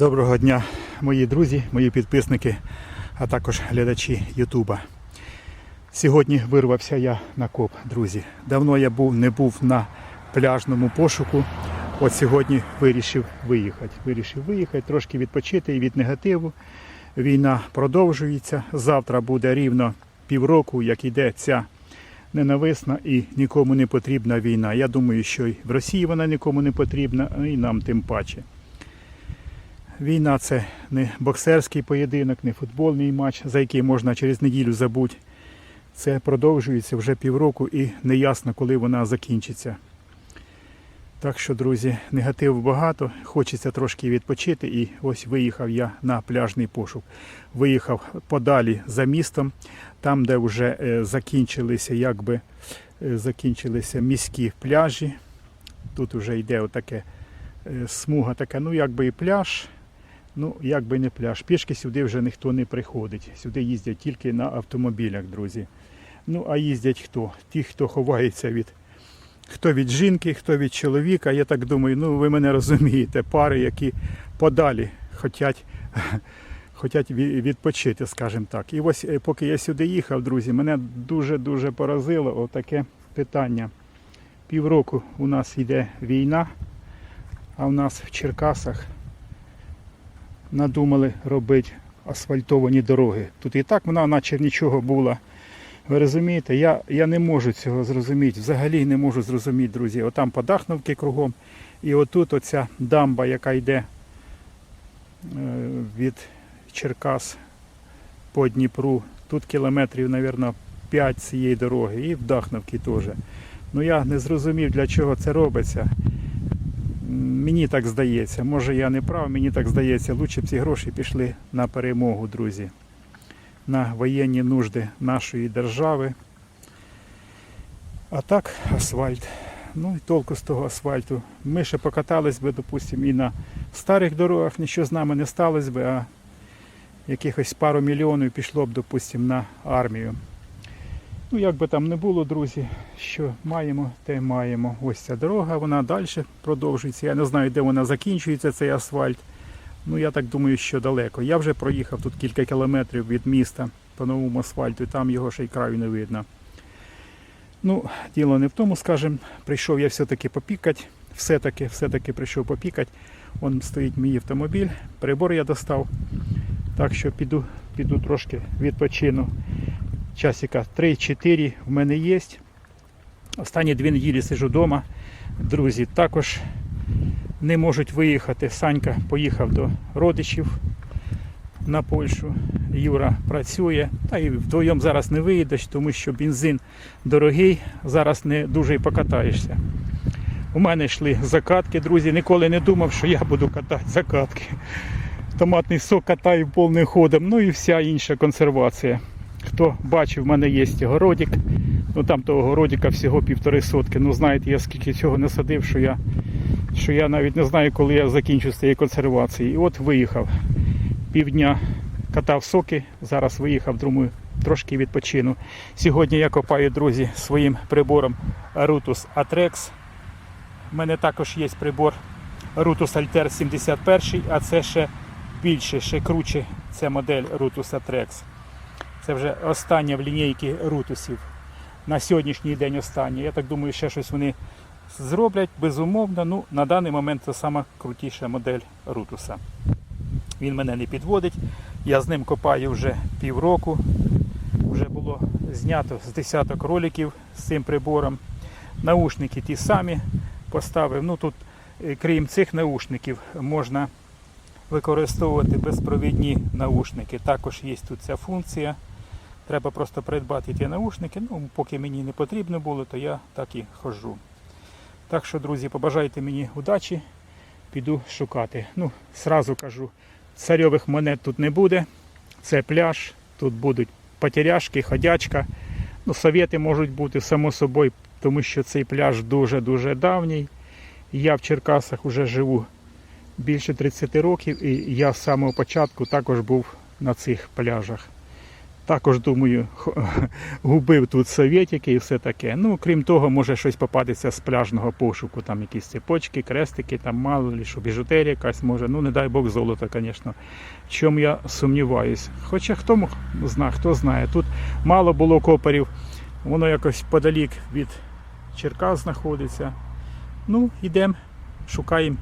Доброго дня, мої друзі, мої підписники, а також глядачі Ютуба. Сьогодні вирвався я на коп, друзі. Давно я був, не був на пляжному пошуку. От сьогодні вирішив виїхати. Вирішив виїхати, трошки відпочити і від негативу. Війна продовжується. Завтра буде рівно півроку, як іде ця ненависна і нікому не потрібна війна. Я думаю, що і в Росії вона нікому не потрібна, і нам тим паче. Війна це не боксерський поєдинок, не футбольний матч, за який можна через неділю забути. Це продовжується вже півроку і неясно, коли вона закінчиться. Так що, друзі, негативу багато, хочеться трошки відпочити. І ось виїхав я на пляжний пошук. Виїхав подалі за містом, там, де вже е, закінчилися, якби е, закінчилися міські пляжі. Тут вже йде отаке е, смуга така, ну якби і пляж. Ну, як би не пляж. Пішки сюди вже ніхто не приходить. Сюди їздять тільки на автомобілях, друзі. Ну, а їздять хто? Ті, хто ховається від хто від жінки, хто від чоловіка. Я так думаю, ну ви мене розумієте, пари, які подалі хочуть, відпочити, скажімо так. І ось е, поки я сюди їхав, друзі, мене дуже-дуже поразило отаке питання. Півроку у нас йде війна, а в нас в Черкасах надумали робити асфальтовані дороги. Тут і так вона наче нічого була. Ви розумієте, я, я не можу цього зрозуміти. Взагалі не можу зрозуміти, друзі. Отам подахновки кругом. І отут оця дамба, яка йде е, від Черкас по Дніпру. Тут кілометрів, мабуть, 5 цієї дороги. І в Дахновці теж. Ну я не зрозумів, для чого це робиться. Мені так здається. Може я не прав, мені так здається. Лучше б ці гроші пішли на перемогу, друзі на воєнні нужди нашої держави. А так асфальт. Ну і толку з того асфальту. Ми ще покатались би, допустимо, і на старих дорогах нічого з нами не сталося би, а якихось пару мільйонів пішло б, допустимо, на армію. Ну, як би там не було, друзі, що маємо, те маємо. Ось ця дорога, вона далі продовжується. Я не знаю, де вона закінчується, цей асфальт. Ну, я так думаю, що далеко. Я вже проїхав тут кілька кілометрів від міста по новому асфальту, і там його ще й краю не видно. Ну, діло не в тому, скажімо, прийшов я все-таки попікати. Все-таки, все-таки прийшов попікати. Вон стоїть мій автомобіль, прибор я достав. Так що піду, піду трошки відпочину. Часика 3-4 в мене є. Останні дві неділі сиджу вдома. Друзі, також не можуть виїхати. Санька поїхав до родичів на Польщу. Юра працює, та і вдвоєм зараз не виїдеш, тому що бензин дорогий, зараз не дуже і покатаєшся. У мене йшли закатки, друзі. Ніколи не думав, що я буду катати закатки. Томатний сок катаю повним ходом, ну і вся інша консервація. Хто бачив, в мене є городик. Ну там того городика всього півтори сотки. Ну знаєте, я скільки цього насадив, що я що я навіть не знаю, коли я закінчу з цієї консервації. І от виїхав. Півдня катав соки, зараз виїхав, думаю, трошки відпочину. Сьогодні я копаю, друзі, своїм прибором Rutus Atrex. У мене також є прибор Rutus Alter 71, а це ще більше, ще круче. Це модель Rutus Atrex. Це вже остання в лінійці Рутусів. На сьогоднішній день остання. Я так думаю, ще щось вони зроблять безумовно. Ну, на даний момент це сама крутіша модель Рутуса. Він мене не підводить. Я з ним копаю вже півроку. Вже було знято з десяток роликів з цим прибором. Наушники ті самі поставив. Ну тут, е, крім цих наушників, можна використовувати безпровідні наушники. Також є тут ця функція. Треба просто придбати ті наушники. Ну, поки мені не потрібно було, то я так і ходжу. Так що, друзі, побажайте мені удачі, піду шукати. Ну, сразу кажу, царьових монет тут не буде. Це пляж, тут будуть потеряшки, ходячка. Ну, совєти можуть бути, само собою, тому що цей пляж дуже-дуже давній. Я в Черкасах вже живу більше 30 років, і я з самого початку також був на цих пляжах. Також думаю, губив тут совєтики і все таке. Ну, крім того, може щось попадеться з пляжного пошуку, там якісь цепочки, крестики, там мало ли що біжутерія якась може. Ну, не дай Бог золото, звісно. В чому я сумніваюсь. Хоча хто знає, хто знає. Тут мало було копарів, воно якось подалік від Черкас знаходиться. Ну, йдемо, шукаємо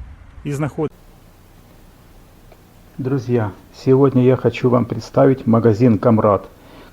и знаходим. Друзья, сегодня я хочу вам представить магазин «Камрад»,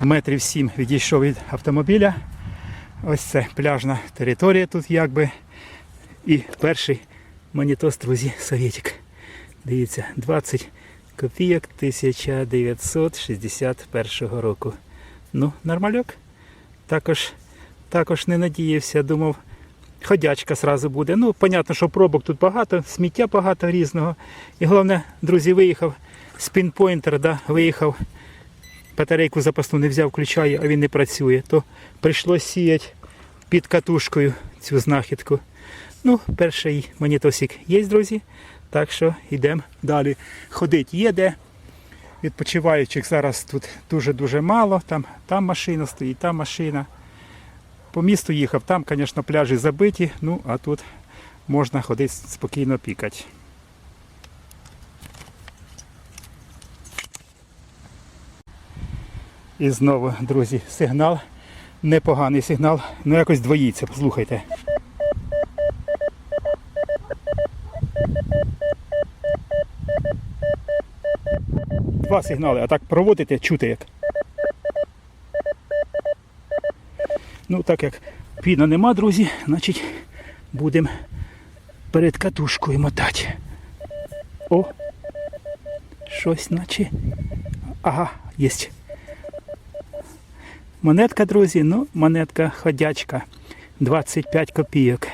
метрів сім відійшов від автомобіля. Ось це пляжна територія тут якби. І перший монітос, друзі, совєтик. Дивіться, 20 копійок 1961 року. Ну, нормальок. Також, також не надіявся, думав, ходячка сразу буде. Ну, понятно, що пробок тут багато, сміття багато різного. І головне, друзі, виїхав з пінпойнтера, да, виїхав, батарейку запасну не взяв, включаю, а він не працює. То прийшлось сіяти під катушкою цю знахідку. Ну, перший монітосик є, друзі. Так що йдемо далі. Ходить є де. Відпочиваючих зараз тут дуже-дуже мало. Там, там машина стоїть, там машина. По місту їхав, там, звісно, пляжі забиті, ну а тут можна ходити спокійно пікати. І знову, друзі, сигнал. Непоганий сигнал, ну якось двоїться, послухайте. Два сигнали, а так проводите, чути як. Ну, так як піна нема, друзі, значить будемо перед катушкою мотати. О! Щось наче. Ага, єсть. Монетка, друзі, ну, монетка ходячка. 25 копійок.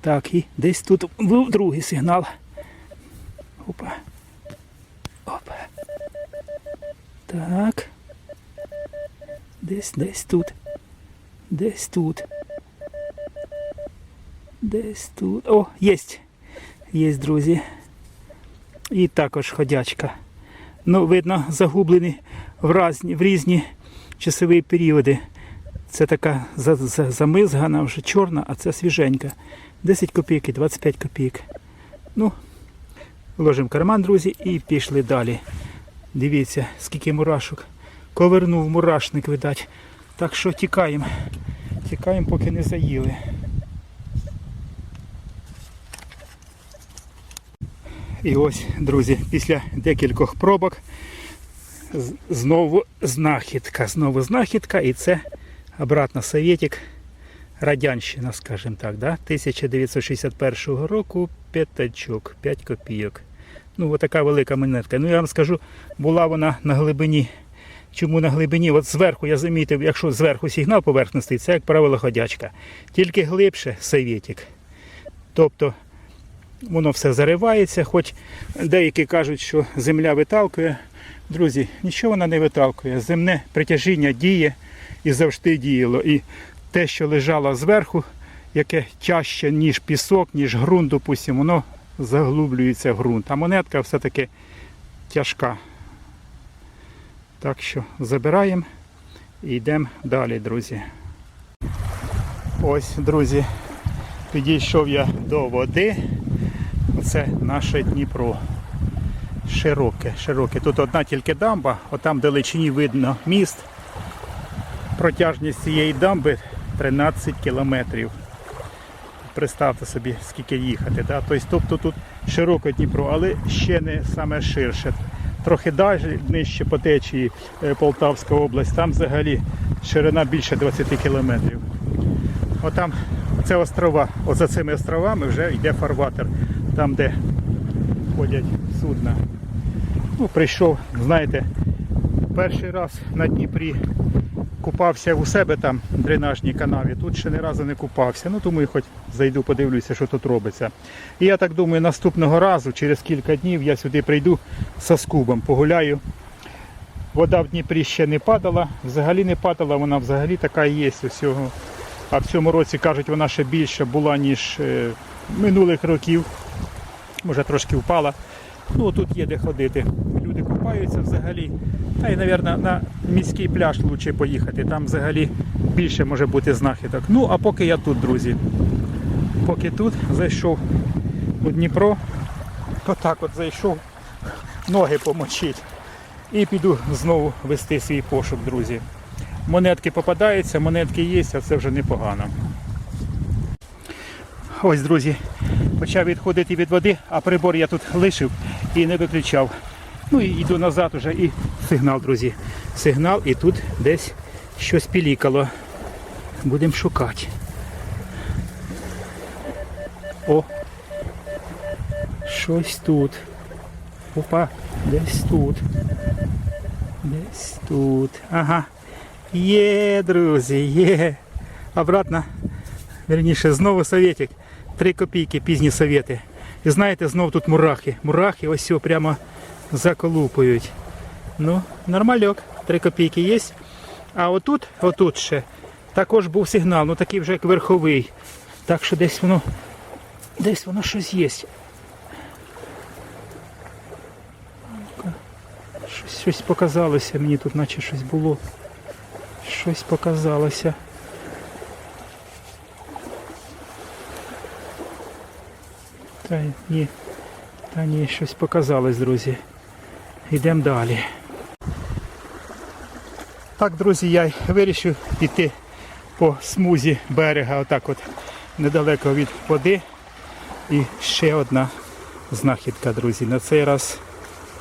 Так, і десь тут був другий сигнал. Опа. Опа. Так. Десь, десь тут. Десь тут. Десь тут. О, єсть. Єсть, друзі. І також ходячка. Ну, видно, загублені в, в різні часові періоди. Це така за- за- замизгана, вже чорна, а це свіженька. 10 копійок і 25 копійок. Ну, вложимо в карман, друзі, і пішли далі. Дивіться, скільки мурашок. Ковернув мурашник, видать. Так що тікаємо. Тікаємо, поки не заїли. І ось, друзі, після декількох пробок знову знахідка. Знову знахідка, і це обратно Совєтік. Радянщина, скажімо так, да? 1961 року п'ятачок, 5 копійок. Ну, отака велика монетка. Ну, я вам скажу, була вона на глибині. Чому на глибині? От зверху я замітив, якщо зверху сигнал поверхностей, це, як правило, ходячка. Тільки глибше Совєтік. Тобто воно все заривається, хоч деякі кажуть, що земля виталкує. Друзі, нічого вона не виталкує. Земне притяжіння діє і завжди діяло. І те, що лежало зверху, яке тяжче, ніж пісок, ніж ґрунт, допустимо, воно заглублюється в ґрунт. А монетка все-таки тяжка. Так що забираємо і йдемо далі, друзі. Ось, друзі, підійшов я до води. Оце наше Дніпро. Широке, широке. Тут одна тільки дамба, отам далечині видно міст. Протяжність цієї дамби 13 кілометрів. Представте собі, скільки їхати. Да? Тобто, тут широко Дніпро, але ще не саме ширше. Трохи далі, нижче по течії е, Полтавська область, там взагалі ширина більше 20 кілометрів. Отам це острова. От за цими островами вже йде фарватер, там де ходять судна. Ну, прийшов, знаєте, Перший раз на Дніпрі купався у себе там в дренажній канаві. Тут ще ні разу не купався. Ну, думаю, хоч зайду, подивлюся, що тут робиться. І я так думаю, наступного разу, через кілька днів, я сюди прийду со скубом, погуляю. Вода в Дніпрі ще не падала, взагалі не падала, вона взагалі така і є усього. А в цьому році кажуть, вона ще більша була, ніж е, минулих років. Може трошки впала. Ну тут є де ходити. Люди купаються взагалі. Та й, мабуть, на міський пляж краще поїхати. Там взагалі більше може бути знахідок. Ну, а поки я тут, друзі. Поки тут зайшов у Дніпро, отак от зайшов, ноги помочить. І піду знову вести свій пошук, друзі. Монетки попадаються, монетки є, а це вже непогано. Ось, друзі, почав відходити від води, а прибор я тут лишив і не виключав. Ну і йду назад уже і сигнал, друзі. Сигнал і тут десь щось пілікало. Будемо шукати. О! Щось тут. Опа, десь тут. Десь тут. Ага. Є, друзі, є. Обратно. Верніше, знову советик. Три копійки, пізні совєти. І знаєте, знову тут мурахи. Мурахи ось цього прямо заколупують. Ну, нормальок, три копійки є. А отут, отут ще, також був сигнал, ну такий вже як верховий. Так що десь воно, десь воно щось є. Щось, щось показалося, мені тут наче щось було. Щось показалося. Та ні, та ні, щось показалось, друзі. Йдемо далі. Так, друзі, я вирішив піти по смузі берега, отак от недалеко від води. І ще одна знахідка, друзі. На цей раз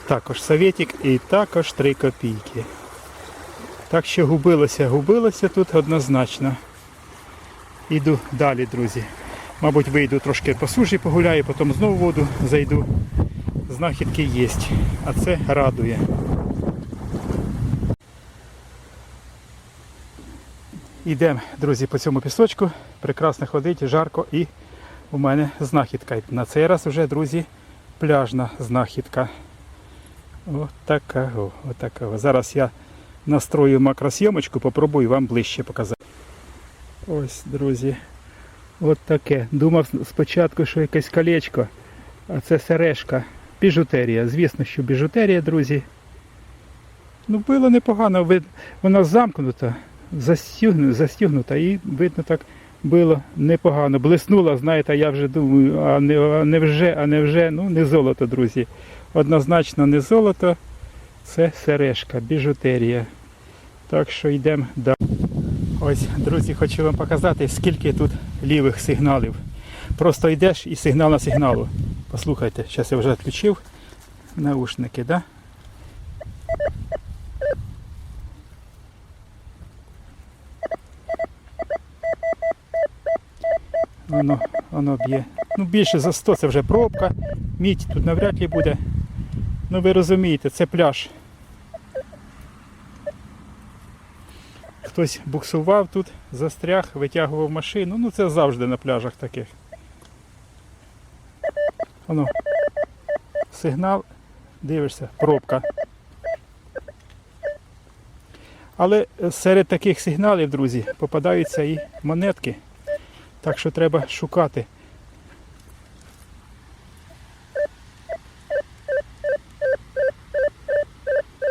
також советик і також 3 копійки. Так що губилося, губилося тут однозначно. Іду далі, друзі. Мабуть, вийду трошки по суші погуляю, потім знову воду зайду. Знахідки є, а це радує. Йдемо, друзі, по цьому пісочку. Прекрасно ходить, жарко і у мене знахідка. На цей раз вже, друзі, пляжна знахідка. Отакого, отакого. Зараз я настрою макросйомочку, попробую вам ближче показати. Ось, друзі, от таке. Думав спочатку, що якесь колечко, а це сережка. Біжутерія. Звісно, що біжутерія, друзі. Ну, було непогано, вона замкнута, застігнута, застігнута і видно так було непогано. Блиснула, знаєте, я вже думаю, а не, а не вже, а не вже, ну не золото, друзі. Однозначно не золото, це сережка, біжутерія. Так що йдемо далі. Ось, друзі, хочу вам показати, скільки тут лівих сигналів. Просто йдеш і сигнал на сигналу. Послухайте, зараз я вже відключив наушники, да? Воно, воно б'є. Ну більше за 100 це вже пробка. Мідь тут навряд ли буде. Ну ви розумієте, це пляж. Хтось буксував тут, застряг, витягував машину. Ну це завжди на пляжах таких. Воно. Сигнал, дивишся, пробка. Але серед таких сигналів, друзі, попадаються і монетки. Так що треба шукати.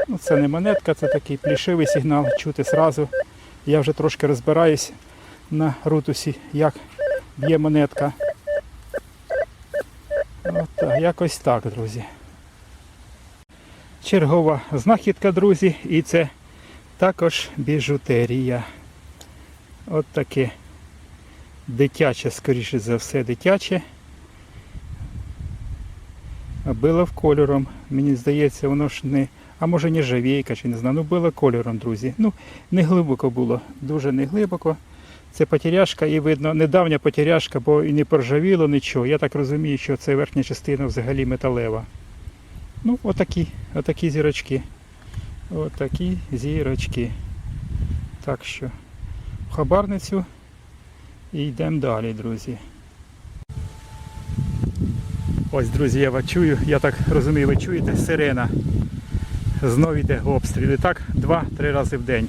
Ну, це не монетка, це такий плішивий сигнал, чути зразу. Я вже трошки розбираюсь на рутусі, як б'є монетка. От так, якось так, друзі. Чергова знахідка, друзі, і це також біжутерія. От таке дитяче, скоріше за все, дитяче. Било кольором. Мені здається, воно ж не. А може не жавійка, чи не знаю. Ну било кольором, друзі. Ну, не глибоко було, дуже не глибоко. Це потеряшка і видно, недавня потеряшка, бо і не поржавіло нічого. Я так розумію, що це верхня частина взагалі металева. Ну, отакі, отакі зірочки. Отакі зірочки. Так що в хабарницю і йдемо далі, друзі. Ось, друзі, я вас чую, я так розумію, ви чуєте сирена. Знову йде обстріл. І так два-три рази в день.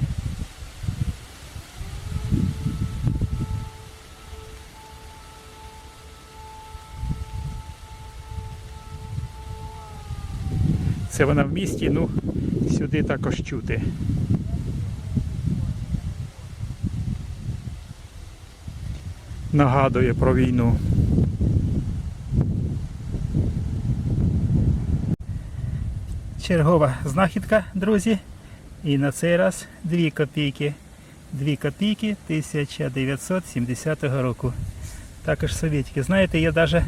Це вона в місті, ну сюди також чути. Нагадує про війну. Чергова знахідка, друзі. І на цей раз 2 копійки. 2 копійки 1970 року. Також совєтики. Знаєте, я навіть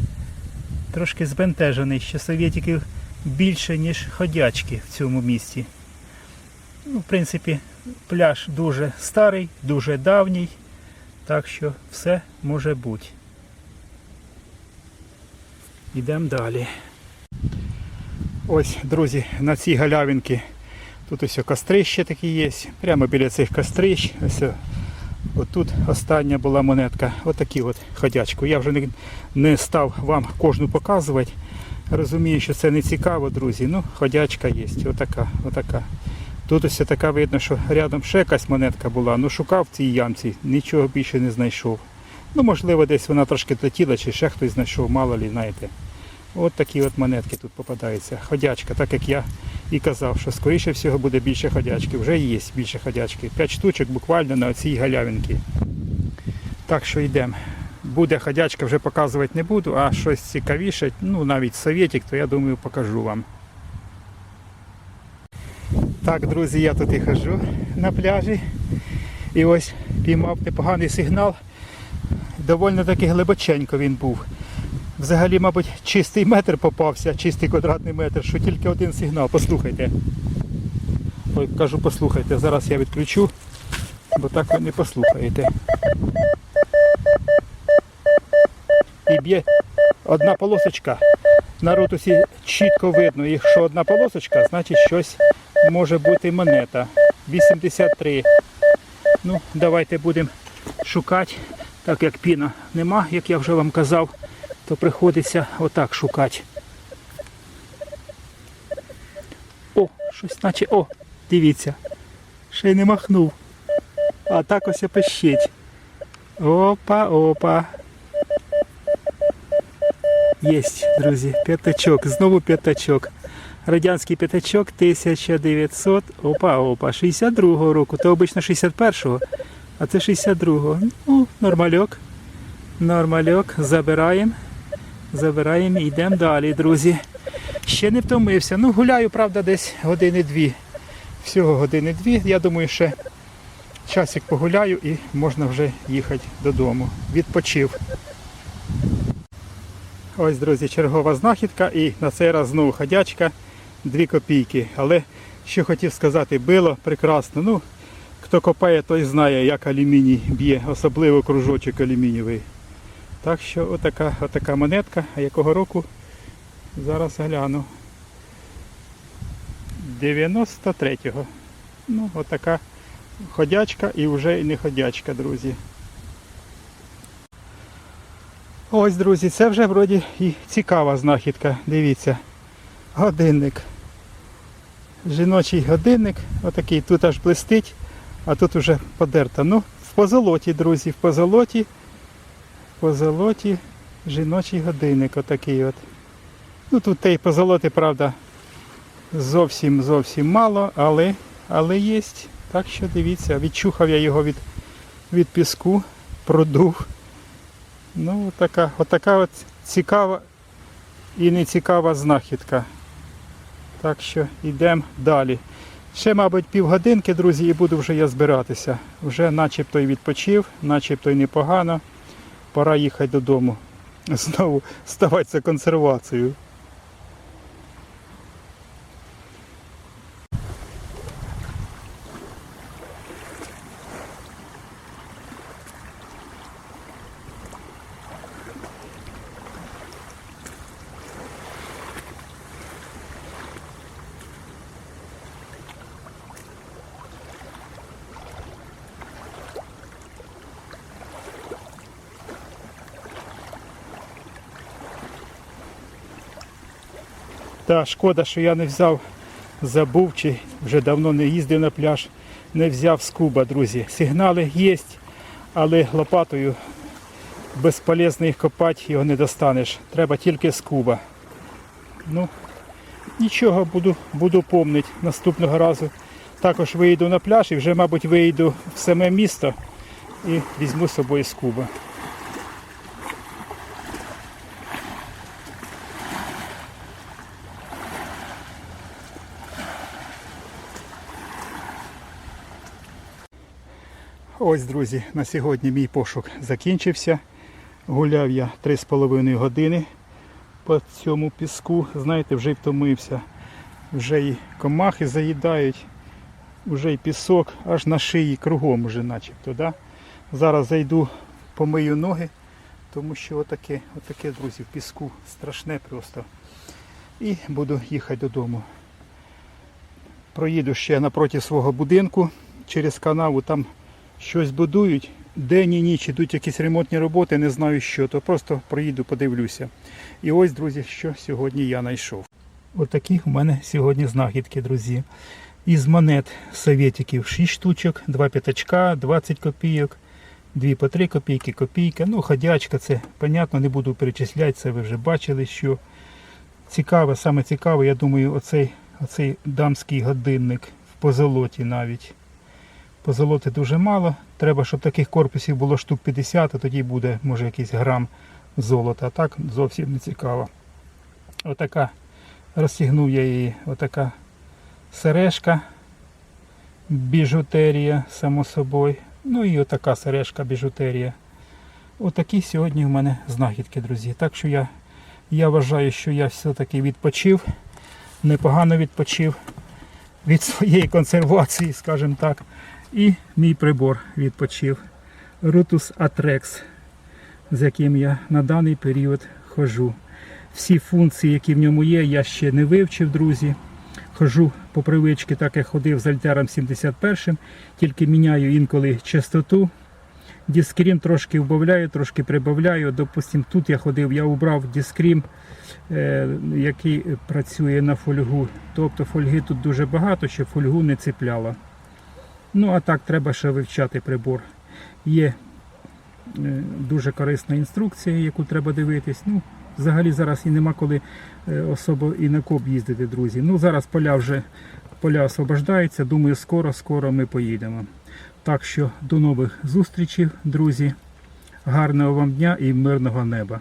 трошки збентежений, що совєтиків більше, ніж ходячки в цьому місті. Ну, в принципі, пляж дуже старий, дуже давній, так що все може бути. Йдемо далі. Ось, друзі, на цій галявинці тут ось кострище такі є. Прямо біля цих кострищ. Ось о- отут остання була монетка. Отакі от ходячку. Я вже не, не став вам кожну показувати. Розумію, що це не цікаво, друзі. Ну, ходячка є. Отака, отака. Тут ось така видно, що рядом ще якась монетка була. Ну шукав в цій ямці, нічого більше не знайшов. Ну, можливо, десь вона трошки летіла, чи ще хтось знайшов, мало лі, знаєте. От такі от монетки тут попадаються. Ходячка, так як я і казав, що скоріше всього буде більше ходячки. Вже є більше ходячки. П'ять штучок буквально на цій галявинці. Так що йдемо. Буде ходячка, вже показувати не буду, а щось цікавіше, ну навіть совєтик, то я думаю покажу вам. Так, друзі, я тут і хожу на пляжі. І ось піймав непоганий сигнал. Довольно таки глибоченько він був. Взагалі, мабуть, чистий метр попався, чистий квадратний метр, що тільки один сигнал. Послухайте. Ой, кажу, послухайте. Зараз я відключу, бо так ви не послухаєте. І б'є одна полосочка. На ротусі чітко видно, якщо одна полосочка, значить щось може бути монета. 83. Ну, давайте будемо шукати, так як піна нема, як я вже вам казав, то приходиться отак шукати. О, щось наче, о, дивіться, ще й не махнув. А так ось пищить. Опа, опа. Єсть, друзі, п'ятачок, знову п'ятачок. Радянський п'ятачок 1900, опа, опа, 62-го року, то обично 61-го, а це 62-го. Ну, нормальок. Нормальок, забираємо. Забираємо і йдемо далі, друзі. Ще не втомився. Ну, гуляю, правда, десь години-дві. Всього години-дві. Я думаю, ще часик погуляю і можна вже їхати додому. Відпочив. Ось, друзі, чергова знахідка і на цей раз знову ходячка 2 копійки. Але що хотів сказати, било прекрасно. Ну, хто копає, той знає, як алюміній б'є, особливо кружочок алюмінієвий. Так що отака, отака монетка, а якого року? Зараз гляну. 93-го. Ну, отака ходячка і вже і не ходячка, друзі. Ось, друзі, це вже вроді і цікава знахідка. Дивіться. Годинник. Жіночий годинник. Отакий тут аж блистить, а тут уже подерта. Ну, в позолоті, друзі, в позолоті. Позолоті жіночий годинник отакий от. Ну тут те й позолоти, правда, зовсім зовсім мало, але, але є. Так що дивіться, відчухав я його від, від піску, продув. Ну, така, отака от цікава і не цікава знахідка. Так що йдемо далі. Ще, мабуть, півгодинки, друзі, і буду вже я збиратися. Вже начебто й відпочив, начебто й непогано. Пора їхати додому. Знову ставатися консервацією. Шкода, що я не взяв, забув чи вже давно не їздив на пляж, не взяв скуба, друзі. Сигнали є, але лопатою безполезно їх копати, його не достанеш. Треба тільки скуба. Ну, нічого, буду, буду помнити наступного разу. Також виїду на пляж і вже, мабуть, виїду в саме місто і візьму з собою скуба. Ось, друзі, на сьогодні мій пошук закінчився. Гуляв я 3,5 години по цьому піску. Знаєте, вже й втомився. Вже і комахи заїдають, вже й пісок, аж на шиї кругом уже начебто. Да? Зараз зайду, помию ноги, тому що отаке, отаке, друзі, в піску страшне просто. І буду їхати додому. Проїду ще напроти свого будинку через канаву, там щось будують. День і ніч ідуть якісь ремонтні роботи, не знаю що, то просто проїду, подивлюся. І ось, друзі, що сьогодні я знайшов. Отакі у мене сьогодні знахідки, друзі. Із монет совєтиків 6 штучок, 2 п'ятачка, 20 копійок, 2 по 3 копійки, копійка. Ну, ходячка, це понятно, не буду перечисляти, це ви вже бачили, що цікаве, саме цікаве, я думаю, оцей, оцей дамський годинник в позолоті навіть. Позолоти дуже мало. Треба, щоб таких корпусів було штук 50, а тоді буде, може, якийсь грам золота. А так зовсім не цікаво. Отака, розтягнув я її, отака сережка, біжутерія, само собою. Ну і отака сережка, біжутерія. Отакі сьогодні в мене знахідки, друзі. Так що я, я вважаю, що я все-таки відпочив, непогано відпочив від своєї консервації, скажімо так. І мій прибор відпочив. Rutus Atrex, з яким я на даний період хожу. Всі функції, які в ньому є, я ще не вивчив, друзі. Хожу по привичці, так як ходив з Альтером 71, тільки міняю інколи частоту. Діскрім трошки вбавляю, трошки прибавляю. Допустим, тут я ходив, я убрав діскрім, е, який працює на фольгу. Тобто фольги тут дуже багато, щоб фольгу не цепляло. Ну, а так треба ще вивчати прибор. Є е, дуже корисна інструкція, яку треба дивитись. Ну, взагалі зараз і нема коли е, особо і на коп їздити, друзі. Ну, зараз поля вже поля освобождаються. Думаю, скоро-скоро ми поїдемо. Так що до нових зустрічей, друзі. Гарного вам дня і мирного неба.